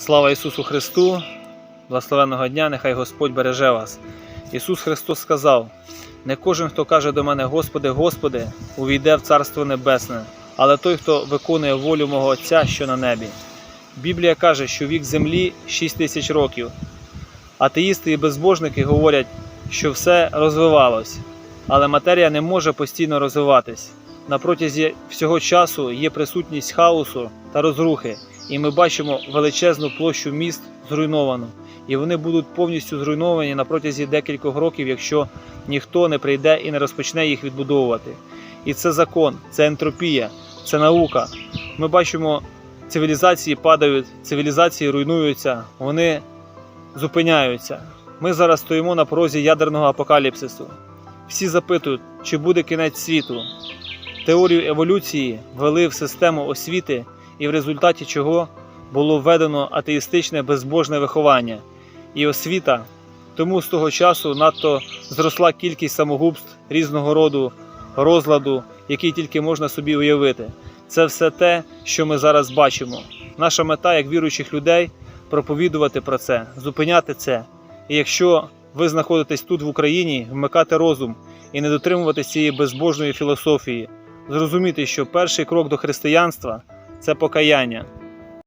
Слава Ісусу Христу! Благословенного дня, нехай Господь береже вас. Ісус Христос сказав: не кожен, хто каже до мене, Господи, Господи, увійде в Царство Небесне, але той, хто виконує волю мого Отця, що на небі. Біблія каже, що вік землі 6 тисяч років. Атеїсти і безбожники говорять, що все розвивалось, але матерія не може постійно розвиватись. На протязі всього часу є присутність хаосу та розрухи, і ми бачимо величезну площу міст зруйновану, і вони будуть повністю зруйновані на протязі декількох років, якщо ніхто не прийде і не розпочне їх відбудовувати. І це закон, це ентропія, це наука. Ми бачимо, цивілізації падають, цивілізації руйнуються, вони зупиняються. Ми зараз стоїмо на порозі ядерного апокаліпсису. Всі запитують, чи буде кінець світу. Теорію еволюції ввели в систему освіти, і в результаті чого було введено атеїстичне безбожне виховання і освіта. Тому з того часу надто зросла кількість самогубств різного роду розладу, який тільки можна собі уявити. Це все те, що ми зараз бачимо. Наша мета, як віруючих людей, проповідувати про це, зупиняти це. І якщо ви знаходитесь тут в Україні, вмикати розум і не дотримуватись цієї безбожної філософії, зрозуміти, що перший крок до християнства це покаяння.